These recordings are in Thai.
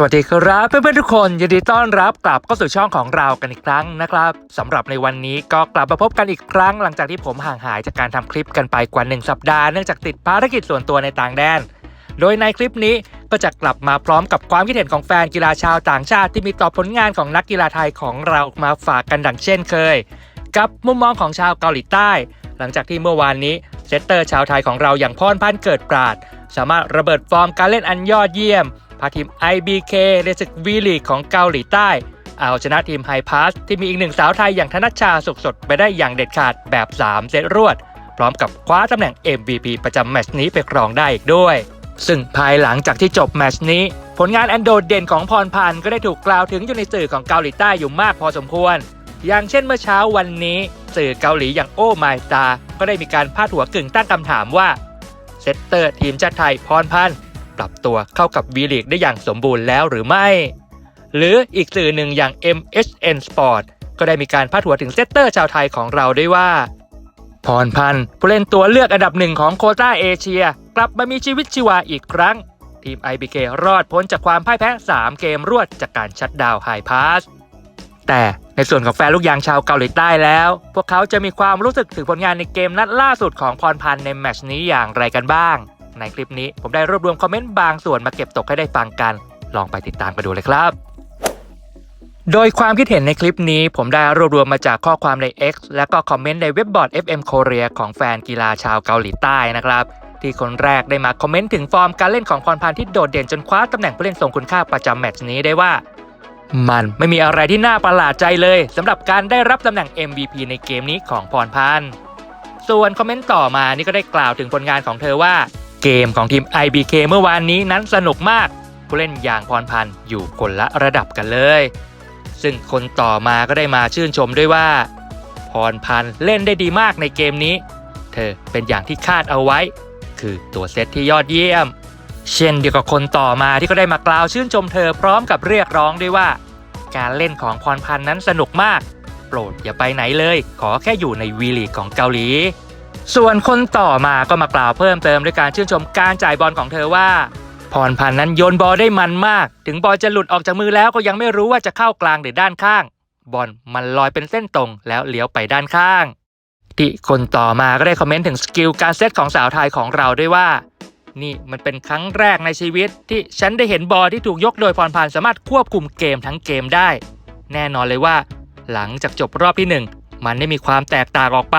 สวัสดีครับเพื่อนๆทุกคนยินดีต้อนรับกลับเข้าสู่ช่องของเรากันอีกครั้งนะครับสำหรับในวันนี้ก็กลับมาพบกันอีกครั้ง หลังจากที่ผมห่างหายจากการทำคลิปกันไปกว่า 1 สัปดาห์เนื่องจากติดภารกิจส่วนตัวในต่างแดน โดยในคลิปนี้ก็จะกลับมาพร้อมกับความคิดเห็นของแฟนกีฬาชาวต่างชาติที่มีต่อผลงานของนักกีฬาไทยของเรามาฝากกันดังเช่นเคย กับมุมมองของชาวเกาหลีใต้ หลังจากที่เมื่อวานนี้เซตเตอร์ชาวไทยของเราอย่างพรพันธ์เกิดปราด สามารถระเบิดฟอร์มการเล่นอันยอดเยี่ยม พาทีม IBK ในศึกวีลีกของเกาหลีใต้ เอาชนะทีมไฮพาสที่มีอีกหนึ่งสาวไทยอย่างธนัชชาสุขสดไปได้อย่างเด็ดขาดแบบ 3 เซตรวด พร้อมกับคว้าตำแหน่ง MVP ประจำแมตช์นี้ไปครองได้อีกด้วย ซึ่งภายหลังจากที่จบแมตช์นี้ ผลงานอันโดดเด่นของพรพันธ์ก็ได้ถูกกล่าวถึงอยู่ในสื่อของเกาหลีใต้อยู่มากพอสมควร อย่างเช่นเมื่อเช้าวันนี้สื่อเกาหลีอย่างโอ้ไมตาก็ได้มีการพาดหัวกึ่งตั้งคำถามว่าเซตเตอร์ทีมชาติไทยพรพันธ์ ปรับตัวเข้ากับวีลีกได้อย่างสมบูรณ์แล้วหรือไม่ หรืออีกสื่อหนึ่งอย่าง MHN Sport ก็ได้มีการพาดหัวถึงเซตเตอร์ชาวไทยของเราด้วยว่า พรพันธ์ผู้เล่นตัวเลือกอันดับหนึ่งของโคต้าเอเชีย กลับมามีชีวิตชีวาอีกครั้ง ทีม IBK รอดพ้นจากความพ่ายแพ้ 3 เกมรวดจากการชัดดาวไฮพาสแต่ในส่วนของแฟนลูกยางชาวเกาหลีใต้แล้ว พวกเขาจะมีความรู้สึกถึงผลงานในเกมนัดล่าสุดของพรพันธ์ในแมชนี้อย่างไรกันบ้าง ในคลิปนี้ ผมได้รวบรวมคอมเมนต์บางส่วนมาเก็บตกให้ได้ฟังกัน ลองไปติดตามกันดูเลยครับ โดยความคิดเห็นในคลิปนี้ ผมได้รวบรวมมาจากข้อความใน X และก็คอมเมนต์ในเว็บบอร์ด FM Korea ของแฟนกีฬาชาวเกาหลีใต้นะครับที่คนแรกได้มาคอมเมนต์ถึงฟอร์มการเล่นของพรพันธ์ที่โดดเด่นจนคว้าตำแหน่งผู้เล่นทรงคุณค่าประจำแมตช์นี้ได้ว่า มันไม่มีอะไรที่น่าประหลาดใจเลยสำหรับการได้รับตำแหน่ง MVP ในเกมนี้ของพรพันธ์ส่วนคอมเมนต์ต่อมานี่ก็ได้กล่าวถึงผลงานของเธอว่า เกมของทีม IBK เมื่อวานนี้นั้นสนุกมาก ผู้เล่นอย่างพรพันธ์อยู่คนละระดับกันเลย ซึ่งคนต่อมาก็ได้มาชื่นชมด้วยว่า พรพันธ์เล่นได้ดีมากในเกมนี้ เธอเป็นอย่างที่คาดเอาไว้ คือตัวเซตที่ยอดเยี่ยม เช่นเดียวกับคนต่อมาที่ก็ได้มากล่าวชื่นชมเธอพร้อมกับเรียกร้องด้วยว่า การเล่นของพรพันธ์นั้นสนุกมาก โปรดอย่าไปไหนเลย ขอแค่อยู่ในวีลีกของเกาหลี ส่วนคนต่อมาก็มากล่าวเพิ่มเติมด้วยการชื่นชมการจ่ายบอลของเธอว่า พรพันธ์นั้นโยนบอลได้มันมาก ถึงบอลจะหลุดออกจากมือแล้วก็ยังไม่รู้ว่าจะเข้ากลางหรือด้านข้าง บอลมันลอยเป็นเส้นตรงแล้วเลี้ยวไปด้านข้างที่คนต่อมาก็ได้คอมเมนต์ถึงสกิลการเซตของสาวไทยของเราด้วยว่า นี่มันเป็นครั้งแรกในชีวิต ที่ฉันได้เห็นบอลที่ถูกยกโดยพรพันธ์สามารถควบคุมเกมทั้งเกมได้ แน่นอนเลยว่า หลังจากจบรอบที่หนึ่งมันได้มีความแตกต่างออกไป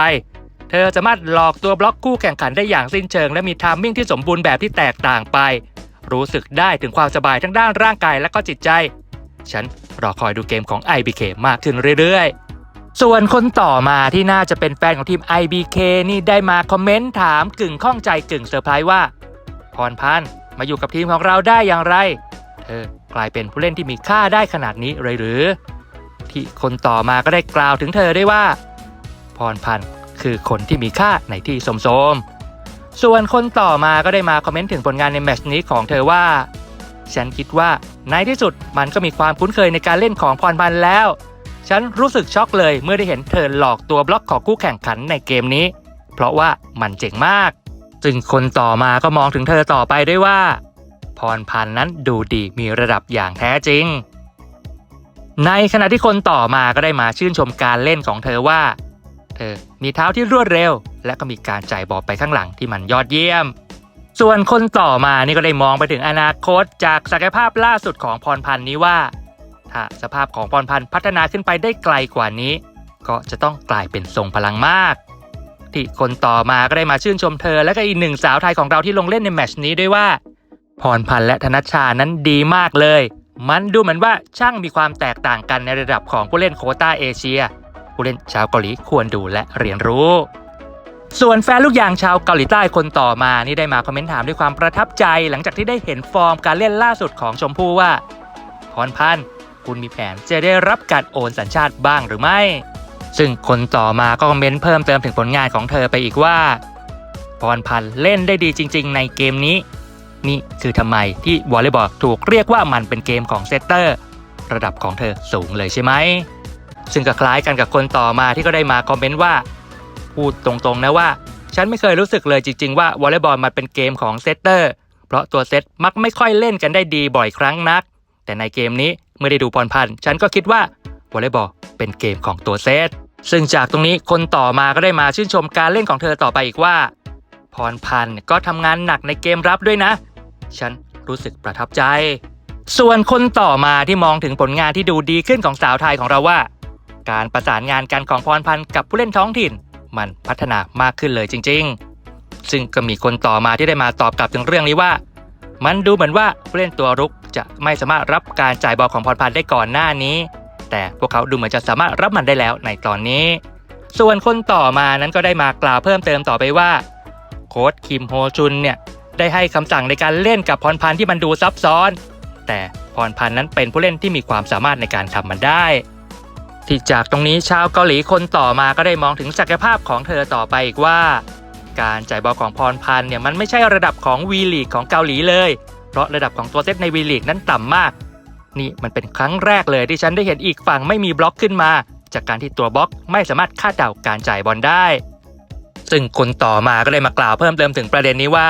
เธอสามารถหลอกตัวบล็อกคู่แข่งขันได้อย่างสิ้นเชิง และมีทามมิ่งที่สมบูรณ์แบบที่แตกต่างไป รู้สึกได้ถึงความสบายทั้งด้านร่างกายและก็จิตใจ ฉันรอคอยดูเกมของ IBK มากขึ้นเรื่อยๆ ส่วนคนต่อมาที่น่าจะเป็นแฟนของทีม IBK นี่ได้มาคอมเมนต์ถามกึ่งข้องใจกึ่งเซอร์ไพรส์ว่าพรพันธ์มาอยู่กับทีมของเราได้อย่างไร เธอกลายเป็นผู้เล่นที่มีค่าได้ขนาดนี้เลยหรือ ที่คนต่อมาก็ได้กล่าวถึงเธอได้ว่า พรพันธ์ คือคนที่มีค่าในที่สมโสมส่วนคนต่อมาก็ได้มาคอมเมนต์ถึงผลงานในแมชนี้ของเธอว่า ฉันคิดว่าในที่สุดมันก็มีความคุ้นเคยในการเล่นของพรพันธ์แล้ว ฉันรู้สึกช็อกเลยเมื่อได้เห็นเธอหลอกตัวบล็อกของคู่แข่งขันในเกมนี้ เพราะว่ามันเจ๋งมาก ซึ่งคนต่อมาก็มองถึงเธอต่อไปด้วยว่า พรพันธ์นั้นดูดีมีระดับอย่างแท้จริง ในขณะที่คนต่อมาก็ได้มาชื่นชมการเล่นของเธอว่า เธอ มีเท้าที่รวดเร็ว และก็มีการจ่ายบอลไปข้างหลังที่มันยอดเยี่ยม ส่วนคนต่อมานี่ก็ได้มองไปถึงอนาคต จากศักยภาพล่าสุดของพรพันธ์นี้ว่า ถ้าสภาพของพรพันธ์พัฒนาขึ้นไปได้ไกลกว่านี้ ก็จะต้องกลายเป็นทรงพลังมาก ที่คนต่อมาก็ได้มาชื่นชมเธอ และก็อีกหนึ่งสาวไทยของเราที่ลงเล่นในแมชนี้ด้วยว่า พรพันธ์และธนชานั้นดีมากเลยมันดูเหมือนว่าช่างมีความแตกต่างกันในระดับของผู้เล่นโคต้าเอเชีย ผู้เล่นชาวเกาหลีควรดูและเรียนรู้ ส่วนแฟนลูกยางชาวเกาหลีใต้คนต่อมานี่ได้มาคอมเมนต์ถามด้วยความประทับใจ หลังจากที่ได้เห็นฟอร์มการเล่นล่าสุดของชมพู่ว่าพรพันธ์คุณมีแผนจะได้รับการโอนสัญชาติบ้างหรือไม่ ซึ่งคนต่อมาก็คอมเมนต์เพิ่มเติมถึงผลงานของเธอไปอีกว่าพรพันธ์เล่นได้ดีจริง ๆ ในเกมนี้ นี่คือทำไมที่วอลเลย์บอลถูกเรียกว่ามันเป็นเกมของเซตเตอร์ ระดับของเธอสูงเลยใช่ไหม ซึ่งก็คล้ายกันกับคนต่อมาที่ก็ได้มาคอมเมนต์ว่า พูดตรงๆนะว่า ฉันไม่เคยรู้สึกเลยจริง ๆ ว่าวอลเลย์บอลมันเป็นเกมของเซตเตอร์ เพราะตัวเซตมักไม่ค่อยเล่นกันได้ดีบ่อยครั้งนัก แต่ในเกมนี้เมื่อได้ดูพรพันธ์ฉันก็คิดว่าวอลเลย์บอลเป็นเกมของตัวเซตซึ่งจากตรงนี้คนต่อมาก็ได้มาชื่นชมการเล่นของเธอต่อไปอีกว่า พรพันธ์ก็ทำงานหนักในเกมรับด้วยนะ ฉันรู้สึกประทับใจ ส่วนคนต่อมาที่มองถึงผลงานที่ดูดีขึ้นของสาวไทยของเราว่า การประสานงานกันของพรพันธ์กับผู้เล่นท้องถิ่น มันพัฒนามากขึ้นเลยจริง ๆ ซึ่งก็มีคนต่อมาที่ได้มาตอบกลับถึงเรื่องนี้ว่า มันดูเหมือนว่าผู้เล่นตัวรุกจะไม่สามารถรับการจ่ายบอลของพรพันธ์ได้ก่อนหน้านี้ แต่พวกเขาดูเหมือนจะสามารถรับมันได้แล้วในตอนนี้ ส่วนคนต่อมานั้นก็ได้มากล่าวเพิ่มเติมต่อไปว่า โค้ชคิมโฮจุนเนี่ยได้ให้คำสั่งในการเล่นกับพรพันธ์ที่มันดูซับซ้อน แต่พรพันธ์นั้นเป็นผู้เล่นที่มีความสามารถในการทำมันได้ ที่จากตรงนี้ชาวเกาหลีคนต่อมาก็ได้มองถึงศักยภาพของเธอต่อไปอีกว่า การจ่ายบอลของพรพันธ์เนี่ยมันไม่ใช่ระดับของวีลีกของเกาหลีเลย เพราะระดับของตัวเซตในวีลีกนั้นต่ำมาก นี่มันเป็นครั้งแรกเลยที่ฉันได้เห็นอีกฝั่งไม่มีบล็อกขึ้นมา จากการที่ตัวบล็อกไม่สามารถคาดเดาการจ่ายบอลได้ ซึ่งคนต่อมาก็เลยมากล่าวเพิ่มเติมถึงประเด็นนี้ว่า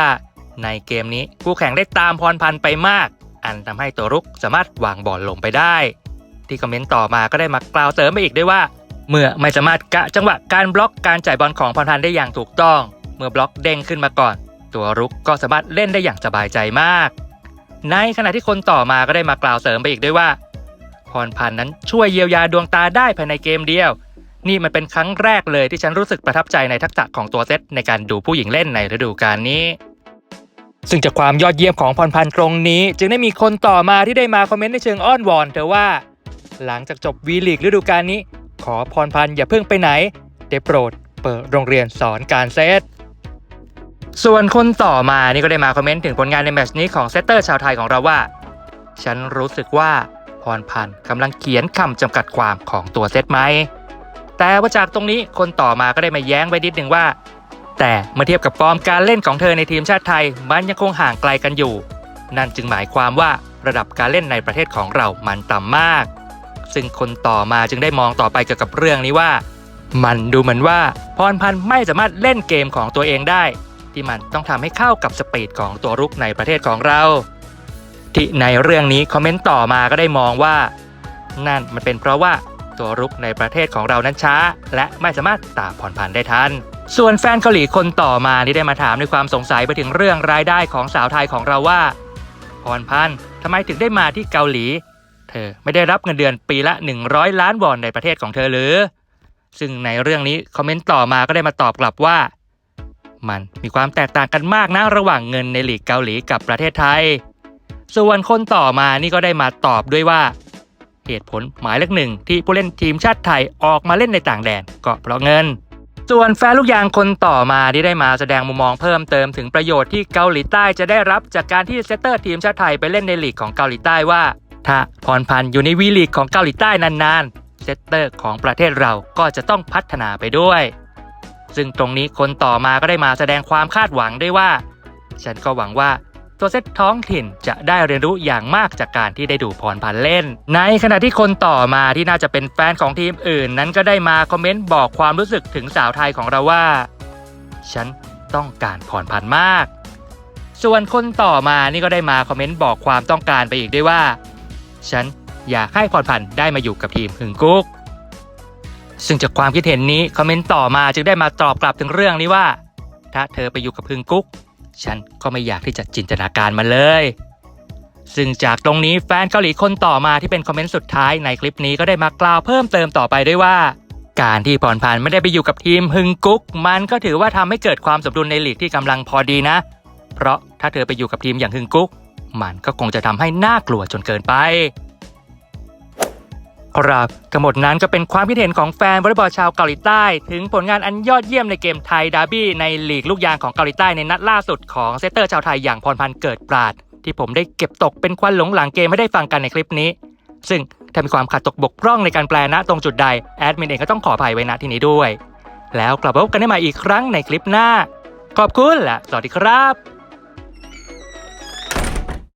ในเกมนี้คู่แข่งได้ตามพรพันธ์ไปมาก อันทำให้ตัวรุกสามารถวางบอลลงไปได้ ที่คอมเมนต์ต่อมาก็ได้มากล่าวเสริมไปอีกด้วยว่า เมื่อไม่สามารถกะจังหวะการบล็อกการจ่ายบอลของพรพันธ์ได้อย่างถูกต้อง เมื่อบล็อกเด้งขึ้นมาก่อน ตัวรุกก็สามารถเล่นได้อย่างสบายใจมาก ในขณะที่คนต่อมาก็ได้มากล่าวเสริมไปอีกด้วยว่าพรพันธ์นั้นช่วยเยียวยาดวงตาได้ภายในเกมเดียว นี่มันเป็นครั้งแรกเลยที่ฉันรู้สึกประทับใจในทักษะของตัวเซตในการดูผู้หญิงเล่นในฤดูกาลนี้ ซึ่งจากความยอดเยี่ยมของพรพันธ์ตรงนี้ จึงได้มีคนต่อมาที่ได้มาคอมเมนต์ในเชิงอ้อนวอนเธอว่า หลังจากจบวีลีกฤดูกาลนี้ ขอพรพันธ์อย่าเพิ่งไปไหน ได้โปรดเปิดโรงเรียนสอนการเซตส่วนคนต่อมานี่ก็ได้มาคอมเมนต์ถึงผลงานในแมชนี้ของเซตเตอร์ชาวไทยของเราว่า ฉันรู้สึกว่าพรพันธ์กำลังเขียนคำจำกัดความของตัวเซตไหม แต่ว่าจากตรงนี้คนต่อมาก็ได้มาแย้งไว้นิดหนึ่งว่า แต่เมื่อเทียบกับฟอร์มการเล่นของเธอในทีมชาติไทย มันยังคงห่างไกลกันอยู่ นั่นจึงหมายความว่าระดับการเล่นในประเทศของเรามันต่ำมาก ซึ่งคนต่อมาจึงได้มองต่อไปเกี่ยวกับเรื่องนี้ว่า มันดูเหมือนว่าพรพันธ์ไม่สามารถเล่นเกมของตัวเองได้ ที่มันต้องทำให้เข้ากับสปีดของตัวรุกในประเทศของเรา ที่ในเรื่องนี้คอมเมนต์ต่อมาก็ได้มองว่า นั่นมันเป็นเพราะว่าตัวรุกในประเทศของเรานั้นช้า และไม่สามารถตามผ่อนผันได้ทัน ส่วนแฟนเกาหลีคนต่อมาที่ได้มาถามด้วยความสงสัยไปถึงเรื่องรายได้ของสาวไทยของเราว่าพรพันธ์ทำไมถึงได้มาที่เกาหลี เธอไม่ได้รับเงินเดือนปีละ 100 ล้านวอนในประเทศของเธอหรือ ซึ่งในเรื่องนี้คอมเมนต์ต่อมาก็ได้มาตอบกลับว่า มันมีความแตกต่างกันมากนะระหว่างเงินในลีกเกาหลีกับประเทศไทย ส่วนคนต่อมานี่ก็ได้มาตอบด้วยว่า เหตุผลหมายเลขหนึ่งที่ผู้เล่นทีมชาติไทยออกมาเล่นในต่างแดนก็เพราะเงิน ส่วนแฟนลูกยางคนต่อมาที่ได้มาแสดงมุมมองเพิ่มเติมถึงประโยชน์ที่เกาหลีใต้จะได้รับจากการที่เซตเตอร์ทีมชาติไทยไปเล่นในลีกของเกาหลีใต้ว่า ถ้าพรพันธ์อยู่ในวีลีกของเกาหลีใต้นานๆ เซตเตอร์ของประเทศเราก็จะต้องพัฒนาไปด้วย ซึ่งตรงนี้คนต่อมาก็ได้มาแสดงความคาดหวังด้วยว่า ฉันก็หวังว่าตัวเซตท้องถิ่นจะได้เรียนรู้อย่างมากจากการที่ได้ดูพรพันเล่น ในขณะที่คนต่อมาที่น่าจะเป็นแฟนของทีมอื่น นั้นก็ได้มาคอมเมนต์บอกความรู้สึกถึงสาวไทยของเราว่า ฉันต้องการพรพันมาก ส่วนคนต่อมานี่ก็ได้มาคอมเมนต์บอกความต้องการไปอีกด้วยว่า ฉันอยากให้พรพันธ์ได้มาอยู่กับทีมหึงกุ๊กซึ่งจากความคิดเห็นนี้คอมเมนต์ต่อมาจึงได้มาตอบกลับถึงเรื่องนี้ว่า ถ้าเธอไปอยู่กับพึงกุ๊ก ฉันก็ไม่อยากที่จะจินตนาการมันเลย ซึ่งจากตรงนี้แฟนเกาหลีคนต่อมาที่เป็นคอมเมนต์สุดท้ายในคลิปนี้ก็ได้มากล่าวเพิ่มเติมต่อไปด้วยว่า การที่พรพันธ์ไม่ได้ไปอยู่กับทีมฮึงกุ๊ก มันก็ถือว่าทำให้เกิดความสมดุลในลีกที่กำลังพอดีนะ เพราะถ้าเธอไปอยู่กับทีมอย่างฮึงกุ๊ก มันก็คงจะทำให้น่ากลัวจนเกินไป ครับทั้งหมดนั้นก็เป็นความคิดเห็นของแฟนวอลเลย์บอลชาวเกาหลีใต้ ถึงผลงานอันยอดเยี่ยมในเกมไทยดาร์บี้ในลีกลูกยางของเกาหลีใต้ในนัดล่าสุดของเซตเตอร์ชาวไทยอย่างพรพันธ์เกิดปราด ที่ผมได้เก็บตกเป็นควันหลงหลังเกมให้ได้ฟังกันในคลิปนี้ ซึ่งถ้ามีความขาดตกบกพร่องในการแปลณตรงจุดใดแอดมินเองก็ต้องขออภัยไว้ณที่นี้ด้วย แล้วกลับมาพบกันได้ใหม่อีกครั้งในคลิปหน้า ขอบคุณและสวัสดีครับ